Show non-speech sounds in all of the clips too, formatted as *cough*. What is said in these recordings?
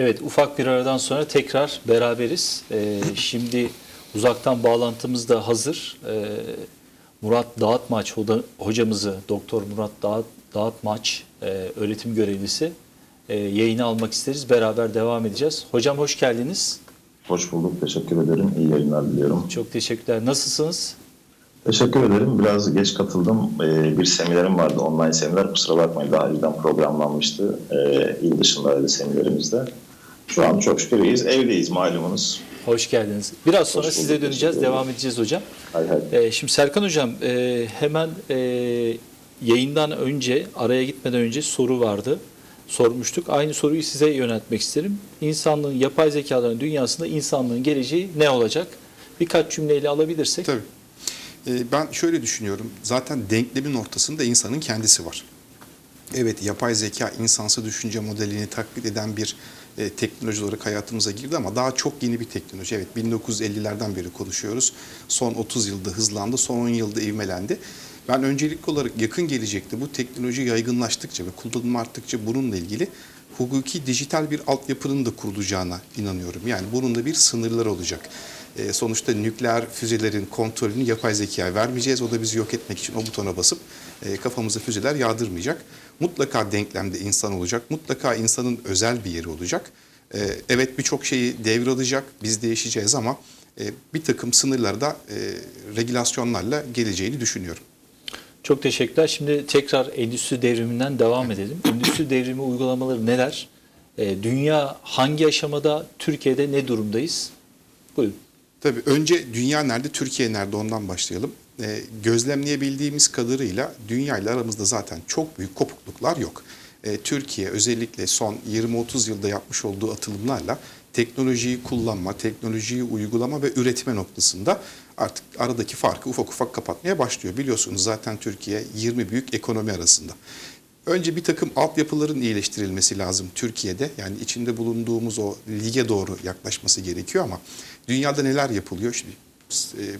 Evet ufak bir aradan sonra tekrar beraberiz. Ee, şimdi uzaktan bağlantımız da hazır. Ee, Murat Dağıtmaç hocamızı, Doktor Murat Dağıt, Dağıtmaç e, öğretim görevlisi e, yayına almak isteriz. Beraber devam edeceğiz. Hocam hoş geldiniz. Hoş bulduk. Teşekkür ederim. İyi yayınlar diliyorum. Çok teşekkürler. Nasılsınız? Teşekkür ederim. Biraz geç katıldım. Ee, bir seminerim vardı. Online seminer. Kusura bakmayın. Daha önceden programlanmıştı. Ee, il dışındaydı seminerimizde. Şu an çok şükür iyiyiz. Evdeyiz malumunuz. Hoş geldiniz. Biraz sonra Hoş size bulduk, döneceğiz. Devam edeceğiz hocam. Hay hay. Ee, şimdi Serkan Hocam e, hemen e, yayından önce araya gitmeden önce soru vardı. Sormuştuk. Aynı soruyu size yöneltmek isterim. İnsanlığın yapay zekaların dünyasında insanlığın geleceği ne olacak? Birkaç cümleyle alabilirsek. Tabii. Ee, Ben şöyle düşünüyorum. Zaten denklemin ortasında insanın kendisi var. Evet yapay zeka insansı düşünce modelini taklit eden bir e, teknoloji olarak hayatımıza girdi ama daha çok yeni bir teknoloji. Evet 1950'lerden beri konuşuyoruz. Son 30 yılda hızlandı, son 10 yılda ivmelendi. Ben öncelikli olarak yakın gelecekte bu teknoloji yaygınlaştıkça ve kullanım arttıkça bununla ilgili hukuki dijital bir altyapının da kurulacağına inanıyorum. Yani bunun da bir sınırları olacak. E, sonuçta nükleer füzelerin kontrolünü yapay zekaya vermeyeceğiz. O da bizi yok etmek için o butona basıp e, kafamıza füzeler yağdırmayacak. Mutlaka denklemde insan olacak. Mutlaka insanın özel bir yeri olacak. E, evet birçok şeyi devralacak. Biz değişeceğiz ama e, bir takım sınırlarda e, regülasyonlarla geleceğini düşünüyorum. Çok teşekkürler. Şimdi tekrar endüstri devriminden devam edelim. Endüstri devrimi uygulamaları neler? E, dünya hangi aşamada? Türkiye'de ne durumdayız? Buyurun. Tabii önce dünya nerede, Türkiye nerede ondan başlayalım. Ee, gözlemleyebildiğimiz kadarıyla dünya ile aramızda zaten çok büyük kopukluklar yok. Ee, Türkiye özellikle son 20-30 yılda yapmış olduğu atılımlarla teknolojiyi kullanma, teknolojiyi uygulama ve üretme noktasında artık aradaki farkı ufak ufak kapatmaya başlıyor. Biliyorsunuz zaten Türkiye 20 büyük ekonomi arasında. Önce bir takım altyapıların iyileştirilmesi lazım Türkiye'de. Yani içinde bulunduğumuz o lige doğru yaklaşması gerekiyor ama dünyada neler yapılıyor? Şimdi e,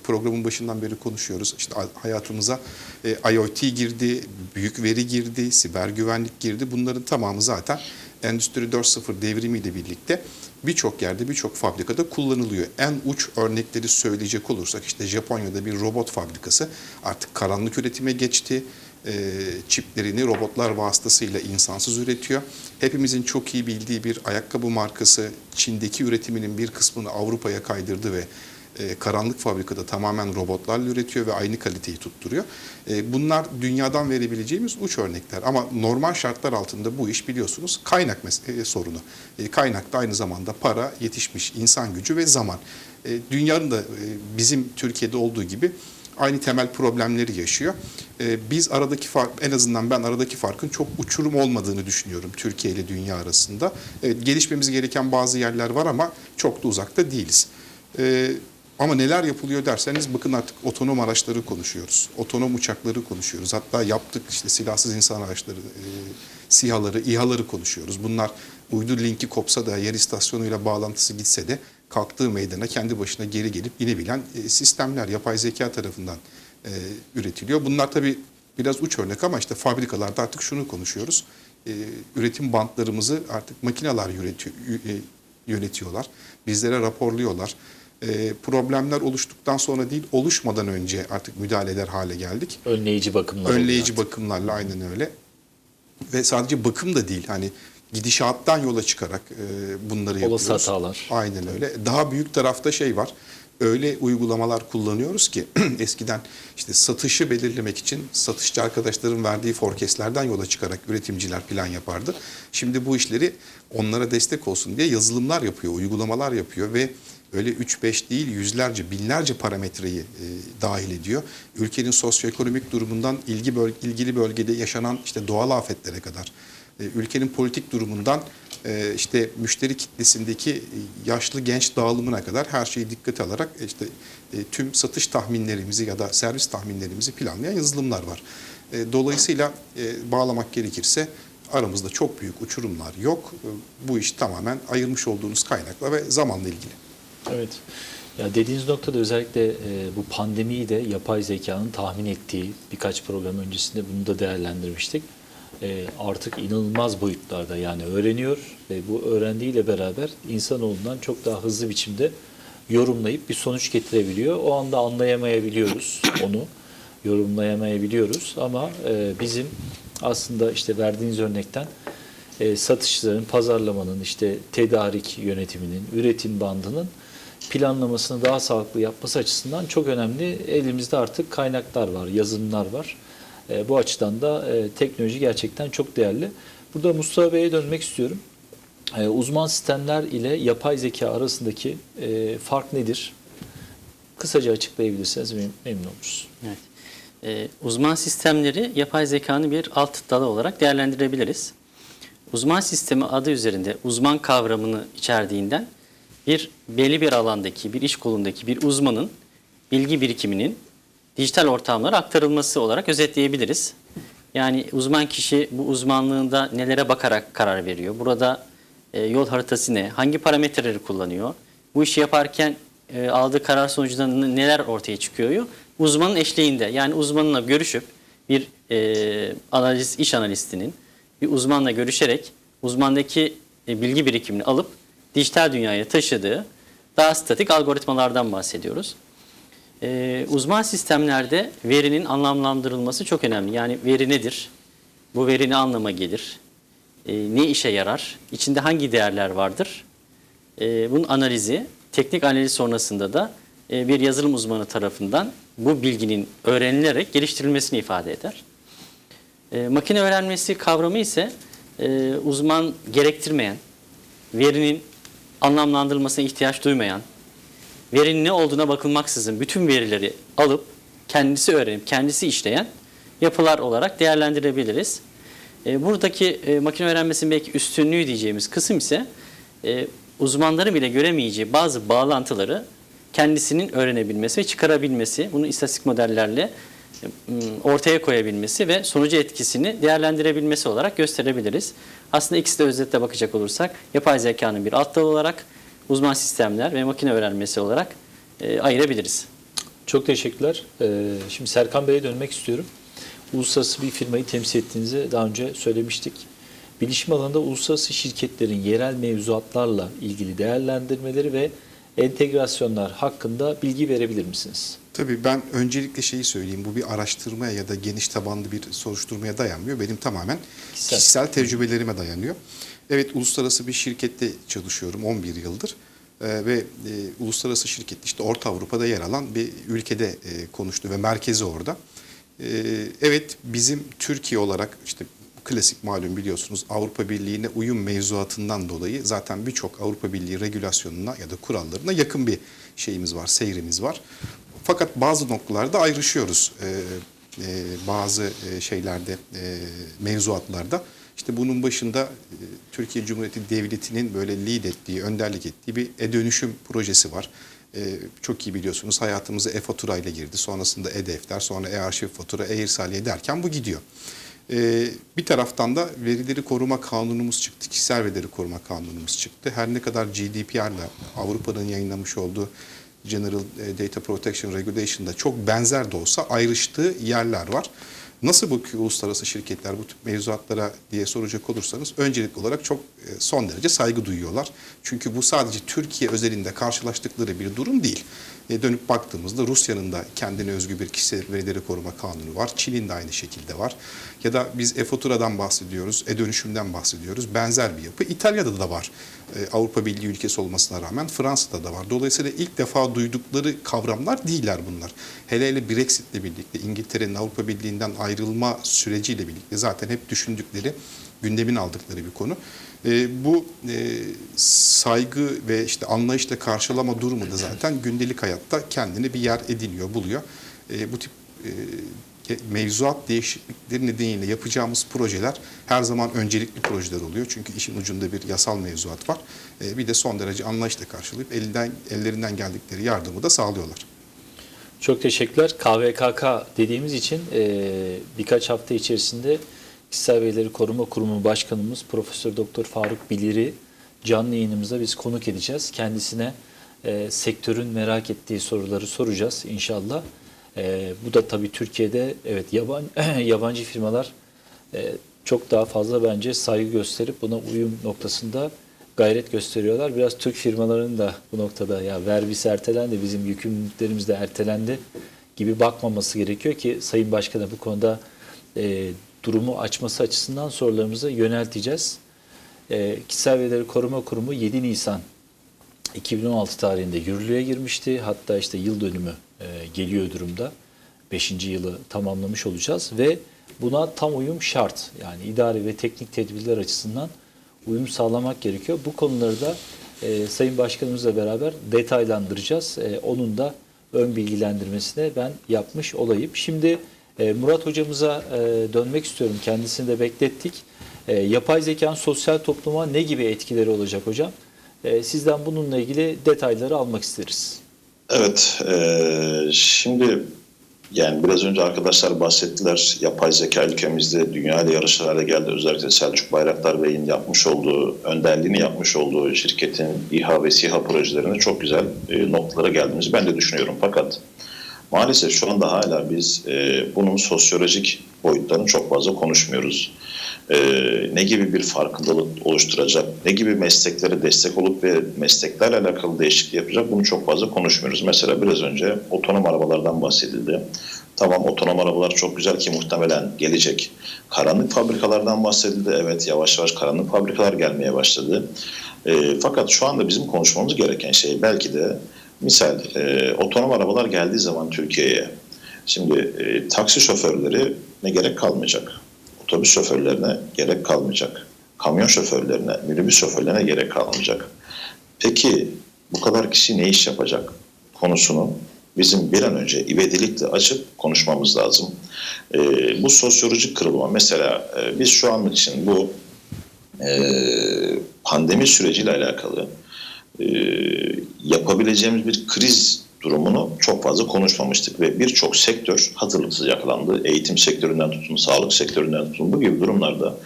programın başından beri konuşuyoruz. İşte hayatımıza e, IoT girdi, büyük veri girdi, siber güvenlik girdi. Bunların tamamı zaten Endüstri 4.0 devrimiyle birlikte birçok yerde, birçok fabrikada kullanılıyor. En uç örnekleri söyleyecek olursak işte Japonya'da bir robot fabrikası artık karanlık üretime geçti e, çiplerini robotlar vasıtasıyla insansız üretiyor. Hepimizin çok iyi bildiği bir ayakkabı markası Çin'deki üretiminin bir kısmını Avrupa'ya kaydırdı ve e, karanlık fabrikada tamamen robotlarla üretiyor ve aynı kaliteyi tutturuyor. E, bunlar dünyadan verebileceğimiz uç örnekler ama normal şartlar altında bu iş biliyorsunuz kaynak e, sorunu. E, kaynak da aynı zamanda para, yetişmiş insan gücü ve zaman. Dünyanın da bizim Türkiye'de olduğu gibi aynı temel problemleri yaşıyor. Biz aradaki fark, en azından ben aradaki farkın çok uçurum olmadığını düşünüyorum Türkiye ile dünya arasında. Evet, gelişmemiz gereken bazı yerler var ama çok da uzakta değiliz. Ama neler yapılıyor derseniz bakın artık otonom araçları konuşuyoruz. Otonom uçakları konuşuyoruz. Hatta yaptık işte silahsız insan araçları, e, SİHA'ları, İHA'ları konuşuyoruz. Bunlar uydu linki kopsa da yer istasyonuyla bağlantısı gitse de kalktığı meydana kendi başına geri gelip inebilen e, sistemler yapay zeka tarafından e, üretiliyor. Bunlar tabii biraz uç örnek ama işte fabrikalarda artık şunu konuşuyoruz. E, üretim bantlarımızı artık makineler e, yönetiyorlar. Bizlere raporluyorlar. E, problemler oluştuktan sonra değil, oluşmadan önce artık müdahale eder hale geldik. Önleyici bakımlar. Önleyici bakımlarla aynen öyle. Ve sadece bakım da değil hani gidişattan yola çıkarak e, bunları Olası yapıyoruz. hatalar. Aynen öyle. Daha büyük tarafta şey var. Öyle uygulamalar kullanıyoruz ki *clears throat* eskiden işte satışı belirlemek için satışçı arkadaşların verdiği forecastlerden yola çıkarak üretimciler plan yapardı. Şimdi bu işleri onlara destek olsun diye yazılımlar yapıyor, uygulamalar yapıyor ve öyle 3-5 değil yüzlerce, binlerce parametreyi e, dahil ediyor. Ülkenin sosyoekonomik durumundan ilgi böl- ilgili bölgede yaşanan işte doğal afetlere kadar, e, ülkenin politik durumundan e, işte müşteri kitlesindeki e, yaşlı genç dağılımına kadar her şeyi dikkate alarak e, işte e, tüm satış tahminlerimizi ya da servis tahminlerimizi planlayan yazılımlar var. E, Dolayısıyla e, bağlamak gerekirse aramızda çok büyük uçurumlar yok. E, Bu iş tamamen ayırmış olduğunuz kaynakla ve zamanla ilgili. Evet. Ya dediğiniz noktada özellikle e, bu pandemiyi de yapay zekanın tahmin ettiği birkaç program öncesinde bunu da değerlendirmiştik. e, artık inanılmaz boyutlarda yani öğreniyor ve bu öğrendiğiyle beraber insanoğlundan çok daha hızlı biçimde yorumlayıp bir sonuç getirebiliyor. O anda anlayamayabiliyoruz onu, yorumlayamayabiliyoruz ama e, bizim aslında işte verdiğiniz örnekten e, satışların, pazarlamanın, işte tedarik yönetiminin, üretim bandının planlamasını daha sağlıklı yapması açısından çok önemli. Elimizde artık kaynaklar var, yazılımlar var. E, bu açıdan da e, teknoloji gerçekten çok değerli. Burada Mustafa Bey'e dönmek istiyorum. E, uzman sistemler ile yapay zeka arasındaki e, fark nedir? Kısaca açıklayabilirseniz mem- memnun oluruz. Evet. Ee, uzman sistemleri yapay zekanın bir alt dalı olarak değerlendirebiliriz. Uzman sistemi adı üzerinde uzman kavramını içerdiğinden bir belli bir alandaki, bir iş kolundaki bir uzmanın bilgi birikiminin dijital ortamlara aktarılması olarak özetleyebiliriz. Yani uzman kişi bu uzmanlığında nelere bakarak karar veriyor? Burada e, yol haritası ne? Hangi parametreleri kullanıyor? Bu işi yaparken e, aldığı karar sonucunda neler ortaya çıkıyor? Uzmanın eşliğinde yani uzmanla görüşüp bir e, analiz iş analistinin bir uzmanla görüşerek uzmandaki e, bilgi birikimini alıp dijital dünyaya taşıdığı daha statik algoritmalardan bahsediyoruz. Ee, uzman sistemlerde verinin anlamlandırılması çok önemli. Yani veri nedir? Bu veri ne anlama gelir? Ee, ne işe yarar? İçinde hangi değerler vardır? Ee, bunun analizi, teknik analiz sonrasında da e, bir yazılım uzmanı tarafından bu bilginin öğrenilerek geliştirilmesini ifade eder. E, makine öğrenmesi kavramı ise e, uzman gerektirmeyen, verinin anlamlandırılmasına ihtiyaç duymayan, verinin ne olduğuna bakılmaksızın bütün verileri alıp kendisi öğrenip kendisi işleyen yapılar olarak değerlendirebiliriz. E, buradaki e, makine öğrenmesinin belki üstünlüğü diyeceğimiz kısım ise e, uzmanların bile göremeyeceği bazı bağlantıları kendisinin öğrenebilmesi ve çıkarabilmesi, bunu istatistik modellerle ortaya koyabilmesi ve sonucu etkisini değerlendirebilmesi olarak gösterebiliriz. Aslında ikisi de özetle bakacak olursak yapay zekanın bir alt dalı olarak uzman sistemler ve makine öğrenmesi olarak e, ayırabiliriz. Çok teşekkürler. Ee, şimdi Serkan Bey'e dönmek istiyorum. Uluslararası bir firmayı temsil ettiğinizi daha önce söylemiştik. Bilişim alanında uluslararası şirketlerin yerel mevzuatlarla ilgili değerlendirmeleri ve entegrasyonlar hakkında bilgi verebilir misiniz? Tabii ben öncelikle şeyi söyleyeyim. Bu bir araştırmaya ya da geniş tabanlı bir soruşturmaya dayanmıyor. Benim tamamen Kişisel. kişisel, tecrübelerime dayanıyor. Evet uluslararası bir şirkette çalışıyorum 11 yıldır. Ee, ve e, uluslararası şirket işte Orta Avrupa'da yer alan bir ülkede e, konuştu ve merkezi orada. Ee, evet bizim Türkiye olarak işte klasik malum biliyorsunuz Avrupa Birliği'ne uyum mevzuatından dolayı zaten birçok Avrupa Birliği regülasyonuna ya da kurallarına yakın bir şeyimiz var, seyrimiz var. Fakat bazı noktalarda ayrışıyoruz. Ee, e, bazı e, şeylerde, e, mevzuatlarda. İşte bunun başında e, Türkiye Cumhuriyeti Devleti'nin böyle lead ettiği, önderlik ettiği bir e-dönüşüm projesi var. E, çok iyi biliyorsunuz hayatımıza e-fatura ile girdi. Sonrasında e-defter, sonra e-arşiv fatura, e-irsaliye derken bu gidiyor. Ee, bir taraftan da verileri koruma kanunumuz çıktı. Kişisel verileri koruma kanunumuz çıktı. Her ne kadar GDPR'la Avrupa'nın yayınlamış olduğu General e, Data Protection Regulation'da çok benzer de olsa ayrıştığı yerler var. Nasıl bakıyor uluslararası şirketler bu tip mevzuatlara diye soracak olursanız öncelikli olarak çok e, son derece saygı duyuyorlar. Çünkü bu sadece Türkiye özelinde karşılaştıkları bir durum değil. E, dönüp baktığımızda Rusya'nın da kendine özgü bir kişisel verileri koruma kanunu var. Çin'in de aynı şekilde var. Ya da biz e-faturadan bahsediyoruz, e-dönüşümden bahsediyoruz. Benzer bir yapı. İtalya'da da var. E, Avrupa Birliği ülkesi olmasına rağmen Fransa'da da var. Dolayısıyla ilk defa duydukları kavramlar değiller bunlar. Hele hele Brexit'le birlikte İngiltere'nin Avrupa Birliği'nden ayrılma süreciyle birlikte zaten hep düşündükleri, gündemin aldıkları bir konu. E, bu e, saygı ve işte anlayışla karşılama durumu da zaten gündelik hayatta kendine bir yer ediniyor, buluyor. E, bu tip e, mevzuat değişiklikleri nedeniyle yapacağımız projeler her zaman öncelikli projeler oluyor. Çünkü işin ucunda bir yasal mevzuat var. E, bir de son derece anlayışla karşılayıp elinden, ellerinden geldikleri yardımı da sağlıyorlar. Çok teşekkürler. KVKK dediğimiz için e, birkaç hafta içerisinde Kişisel Verileri Koruma Kurumu Başkanımız Profesör Doktor Faruk Bilir'i canlı yayınımızda biz konuk edeceğiz. Kendisine e, sektörün merak ettiği soruları soracağız inşallah. E, bu da tabii Türkiye'de evet yabancı, *clears throat* yabancı firmalar e, çok daha fazla bence saygı gösterip buna uyum noktasında gayret gösteriyorlar. Biraz Türk firmalarının da bu noktada ya vergisi ertelendi, bizim yükümlülüklerimiz de ertelendi gibi bakmaması gerekiyor ki Sayın Başkan'a bu konuda e, durumu açması açısından sorularımızı yönelteceğiz. E, Kişisel Verileri Koruma Kurumu 7 Nisan 2016 tarihinde yürürlüğe girmişti. Hatta işte yıl dönümü e, geliyor durumda. 5. yılı tamamlamış olacağız ve buna tam uyum şart. Yani idari ve teknik tedbirler açısından uyum sağlamak gerekiyor. Bu konuları da e, Sayın Başkanımızla beraber detaylandıracağız. E, onun da ön bilgilendirmesini ben yapmış olayım. Şimdi e, Murat hocamıza e, dönmek istiyorum. Kendisini de beklettik. E, yapay zekanın sosyal topluma ne gibi etkileri olacak hocam? E, sizden bununla ilgili detayları almak isteriz. Evet, eee, şimdi yani biraz önce arkadaşlar bahsettiler. Yapay zeka ülkemizde dünya ile yarışır hale geldi. Özellikle Selçuk Bayraktar Bey'in yapmış olduğu, önderliğini yapmış olduğu şirketin İHA ve SİHA projelerine çok güzel e, noktalara geldiğimizi ben de düşünüyorum. Fakat maalesef şu anda hala biz e, bunun sosyolojik boyutlarını çok fazla konuşmuyoruz. E, ne gibi bir farkındalık oluşturacak, ne gibi mesleklere destek olup ve mesleklerle alakalı değişiklik yapacak bunu çok fazla konuşmuyoruz. Mesela biraz önce otonom arabalardan bahsedildi. Tamam otonom arabalar çok güzel ki muhtemelen gelecek. Karanlık fabrikalardan bahsedildi. Evet yavaş yavaş karanlık fabrikalar gelmeye başladı. E, fakat şu anda bizim konuşmamız gereken şey belki de misal e, otonom arabalar geldiği zaman Türkiye'ye şimdi e, taksi şoförleri ne gerek kalmayacak. Otobüs şoförlerine gerek kalmayacak. Kamyon şoförlerine, minibüs şoförlerine gerek kalmayacak. Peki bu kadar kişi ne iş yapacak konusunu bizim bir an önce ivedilikle açıp konuşmamız lazım. E, bu sosyolojik kırılma mesela e, biz şu anlık için bu e, pandemi süreciyle alakalı e, yapabileceğimiz bir kriz durumunu çok fazla konuşmamıştık ve birçok sektör hazırlıksız yakalandı. Eğitim sektöründen tutun, sağlık sektöründen tutun bu gibi durumlarda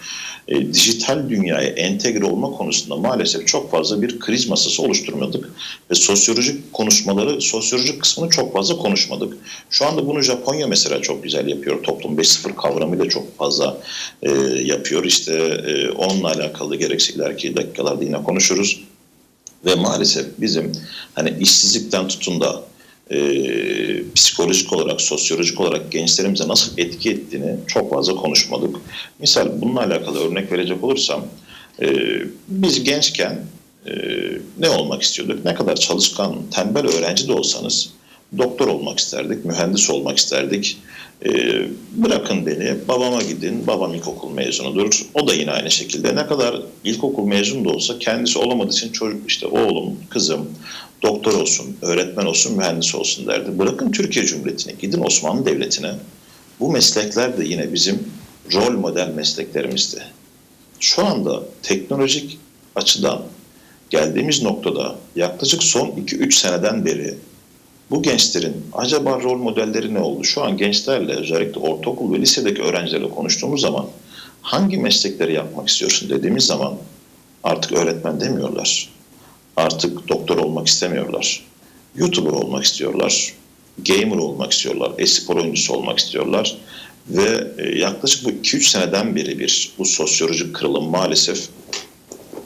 e, dijital dünyaya entegre olma konusunda maalesef çok fazla bir kriz masası oluşturmadık ve sosyolojik konuşmaları, sosyolojik kısmını çok fazla konuşmadık. Şu anda bunu Japonya mesela çok güzel yapıyor. Toplum 5.0 kavramıyla çok fazla e, yapıyor. İşte e, onunla alakalı gerekse ileriki dakikalarda yine konuşuruz ve maalesef bizim hani işsizlikten tutun da e, psikolojik olarak, sosyolojik olarak gençlerimize nasıl etki ettiğini çok fazla konuşmadık. Misal bununla alakalı örnek verecek olursam e, biz gençken e, ne olmak istiyorduk? Ne kadar çalışkan, tembel öğrenci de olsanız doktor olmak isterdik, mühendis olmak isterdik. E, bırakın beni, babama gidin, babam ilkokul mezunudur. O da yine aynı şekilde. Ne kadar ilkokul mezunu da olsa kendisi olamadığı için çocuk işte oğlum, kızım doktor olsun, öğretmen olsun, mühendis olsun derdi. Bırakın Türkiye Cumhuriyeti'ne, gidin Osmanlı Devleti'ne. Bu meslekler de yine bizim rol model mesleklerimizdi. Şu anda teknolojik açıdan geldiğimiz noktada yaklaşık son 2-3 seneden beri bu gençlerin acaba rol modelleri ne oldu? Şu an gençlerle özellikle ortaokul ve lisedeki öğrencilerle konuştuğumuz zaman hangi meslekleri yapmak istiyorsun dediğimiz zaman artık öğretmen demiyorlar. Artık doktor olmak istemiyorlar. YouTuber olmak istiyorlar. Gamer olmak istiyorlar. E-spor oyuncusu olmak istiyorlar. Ve e, yaklaşık bu 2-3 seneden beri bir bu sosyolojik kırılım maalesef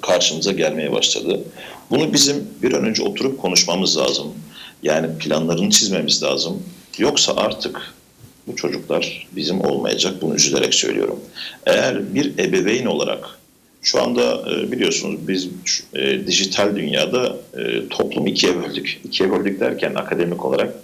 karşımıza gelmeye başladı. Bunu bizim bir an önce oturup konuşmamız lazım. Yani planlarını çizmemiz lazım. Yoksa artık bu çocuklar bizim olmayacak. Bunu üzülerek söylüyorum. Eğer bir ebeveyn olarak şu anda e, biliyorsunuz biz e, dijital dünyada e, toplumu ikiye böldük. İkiye böldük derken akademik olarak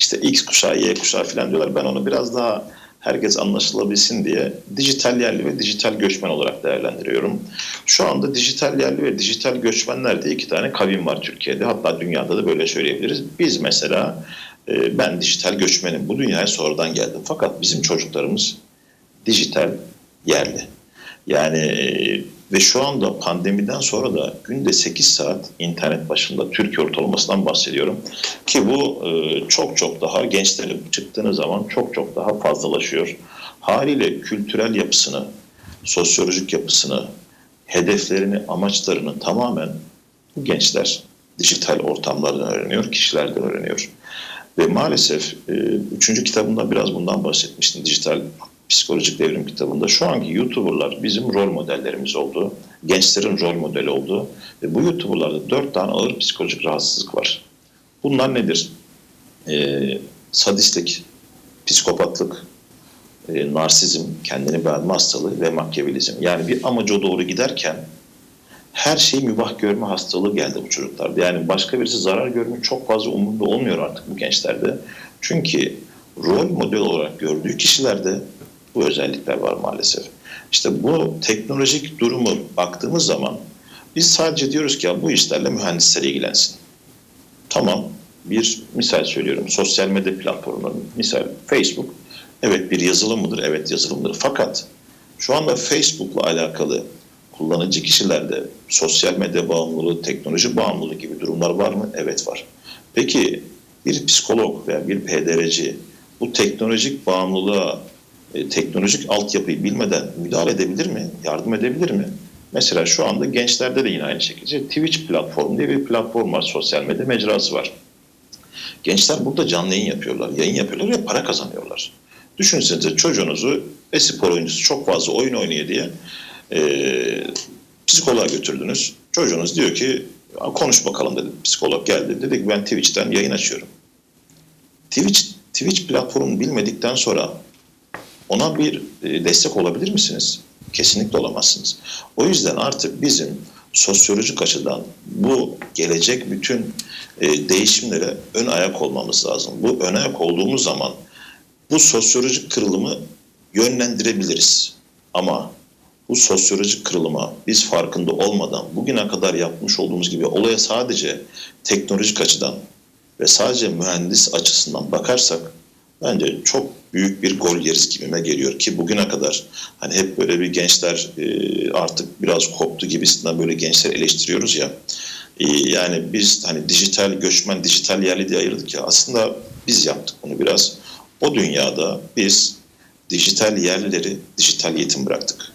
işte X kuşağı, Y kuşağı falan diyorlar. Ben onu biraz daha herkes anlaşılabilsin diye dijital yerli ve dijital göçmen olarak değerlendiriyorum. Şu anda dijital yerli ve dijital göçmenler diye iki tane kavim var Türkiye'de. Hatta dünyada da böyle söyleyebiliriz. Biz mesela e, ben dijital göçmenim. Bu dünyaya sonradan geldim. Fakat bizim çocuklarımız dijital yerli. Yani e, ve şu anda pandemiden sonra da günde 8 saat internet başında Türkiye ortalamasından bahsediyorum. Ki bu e, çok çok daha gençlerin çıktığınız zaman çok çok daha fazlalaşıyor. Haliyle kültürel yapısını, sosyolojik yapısını, hedeflerini, amaçlarını tamamen bu gençler dijital ortamlardan öğreniyor, kişilerden öğreniyor. Ve maalesef e, üçüncü kitabımda biraz bundan bahsetmiştim. Dijital Psikolojik Devrim kitabında şu anki YouTuber'lar bizim rol modellerimiz oldu. Gençlerin rol modeli oldu. Ve bu YouTuber'larda dört tane ağır psikolojik rahatsızlık var. Bunlar nedir? Ee, sadistlik, psikopatlık, e, narsizm, kendini beğenme hastalığı ve makyavelizm. Yani bir amaca doğru giderken her şeyi mübah görme hastalığı geldi bu çocuklarda. Yani başka birisi zarar görmek çok fazla umurunda olmuyor artık bu gençlerde. Çünkü rol model olarak gördüğü kişilerde bu özellikler var maalesef. İşte bu teknolojik durumu baktığımız zaman biz sadece diyoruz ki ya bu işlerle mühendisler ilgilensin. Tamam bir misal söylüyorum sosyal medya platformları misal Facebook evet bir yazılım mıdır? Evet yazılımdır. Fakat şu anda Facebook'la alakalı kullanıcı kişilerde sosyal medya bağımlılığı, teknoloji bağımlılığı gibi durumlar var mı? Evet var. Peki bir psikolog veya bir PDR'ci bu teknolojik bağımlılığa, e, teknolojik altyapıyı bilmeden müdahale edebilir mi? Yardım edebilir mi? Mesela şu anda gençlerde de yine aynı şekilde Twitch platformu diye bir platform var, sosyal medya mecrası var. Gençler burada canlı yayın yapıyorlar, yayın yapıyorlar ve para kazanıyorlar. Düşünsenize çocuğunuzu e-spor oyuncusu çok fazla oyun oynuyor diye e, psikoloğa götürdünüz. Çocuğunuz diyor ki konuş bakalım dedi. Psikolog geldi. Dedi ki ben Twitch'ten yayın açıyorum. Twitch, Twitch platformunu bilmedikten sonra ona bir e, destek olabilir misiniz? Kesinlikle olamazsınız. O yüzden artık bizim sosyolojik açıdan bu gelecek bütün e, değişimlere ön ayak olmamız lazım. Bu ön ayak olduğumuz zaman bu sosyolojik kırılımı yönlendirebiliriz. Ama bu sosyolojik kırılıma biz farkında olmadan bugüne kadar yapmış olduğumuz gibi olaya sadece teknolojik açıdan ve sadece mühendis açısından bakarsak bence çok büyük bir gol yeriz gibime geliyor ki bugüne kadar hani hep böyle bir gençler e, artık biraz koptu gibisinden böyle gençler eleştiriyoruz ya. E, yani biz hani dijital göçmen, dijital yerli diye ayırdık ya aslında biz yaptık bunu biraz. O dünyada biz dijital yerlileri dijital yetim bıraktık.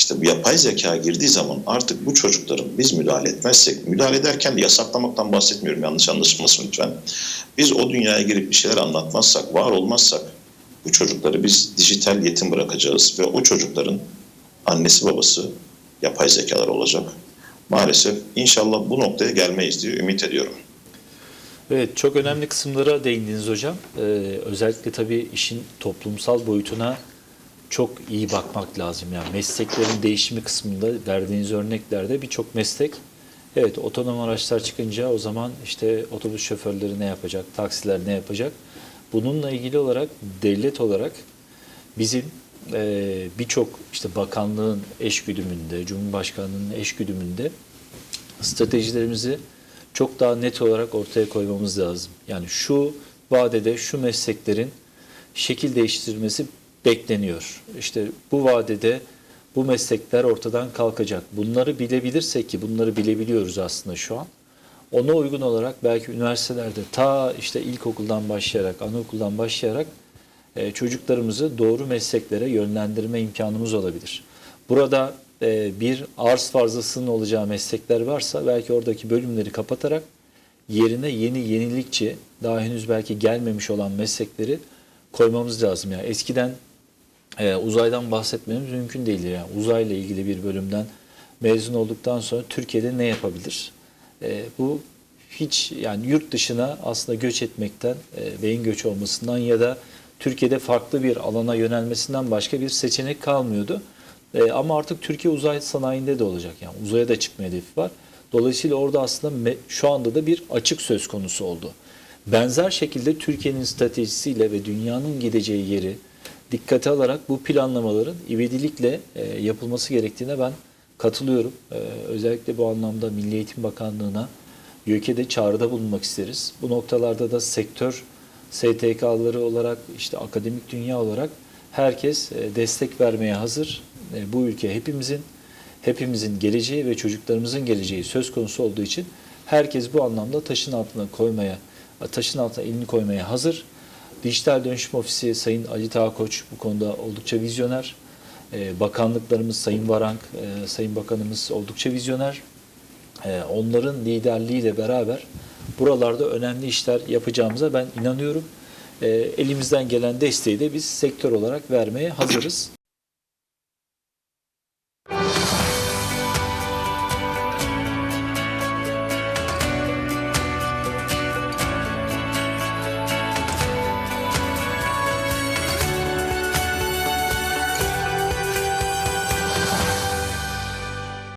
İşte bu yapay zeka girdiği zaman artık bu çocukların biz müdahale etmezsek, müdahale ederken de yasaklamaktan bahsetmiyorum yanlış anlaşılmasın lütfen. Biz o dünyaya girip bir şeyler anlatmazsak, var olmazsak bu çocukları biz dijital yetim bırakacağız ve o çocukların annesi babası yapay zekalar olacak. Maalesef inşallah bu noktaya gelmeyiz diye ümit ediyorum. Evet çok önemli kısımlara değindiniz hocam. Ee, özellikle tabii işin toplumsal boyutuna çok iyi bakmak lazım. Yani mesleklerin değişimi kısmında verdiğiniz örneklerde birçok meslek evet otonom araçlar çıkınca o zaman işte otobüs şoförleri ne yapacak, taksiler ne yapacak? Bununla ilgili olarak devlet olarak bizim e, birçok işte bakanlığın eş güdümünde, Cumhurbaşkanlığının eş güdümünde stratejilerimizi çok daha net olarak ortaya koymamız lazım. Yani şu vadede şu mesleklerin şekil değiştirmesi bekleniyor. İşte bu vadede bu meslekler ortadan kalkacak. Bunları bilebilirsek ki bunları bilebiliyoruz aslında şu an. Ona uygun olarak belki üniversitelerde ta işte ilkokuldan başlayarak, anaokuldan başlayarak e, çocuklarımızı doğru mesleklere yönlendirme imkanımız olabilir. Burada e, bir arz fazlasının olacağı meslekler varsa belki oradaki bölümleri kapatarak yerine yeni yenilikçi daha henüz belki gelmemiş olan meslekleri koymamız lazım. Yani eskiden e, uzaydan bahsetmemiz mümkün değildi. Yani uzayla ilgili bir bölümden mezun olduktan sonra Türkiye'de ne yapabilir? E, bu hiç yani yurt dışına aslında göç etmekten, e, beyin göçü olmasından ya da Türkiye'de farklı bir alana yönelmesinden başka bir seçenek kalmıyordu. E, ama artık Türkiye uzay sanayinde de olacak. Yani uzaya da çıkma hedefi var. Dolayısıyla orada aslında şu anda da bir açık söz konusu oldu. Benzer şekilde Türkiye'nin stratejisiyle ve dünyanın gideceği yeri dikkate alarak bu planlamaların ivedilikle e, yapılması gerektiğine ben katılıyorum. E, özellikle bu anlamda Milli Eğitim Bakanlığı'na YÖK'e çağrıda bulunmak isteriz. Bu noktalarda da sektör STK'ları olarak işte akademik dünya olarak herkes e, destek vermeye hazır. E, bu ülke hepimizin hepimizin geleceği ve çocuklarımızın geleceği söz konusu olduğu için herkes bu anlamda taşın altına koymaya, taşın altına elini koymaya hazır. Dijital Dönüşüm Ofisi Sayın Taha Koç bu konuda oldukça vizyoner. E, bakanlıklarımız Sayın Varank, e, Sayın Bakanımız oldukça vizyoner. E, onların liderliğiyle beraber buralarda önemli işler yapacağımıza ben inanıyorum. e, elimizden gelen desteği de biz sektör olarak vermeye hazırız.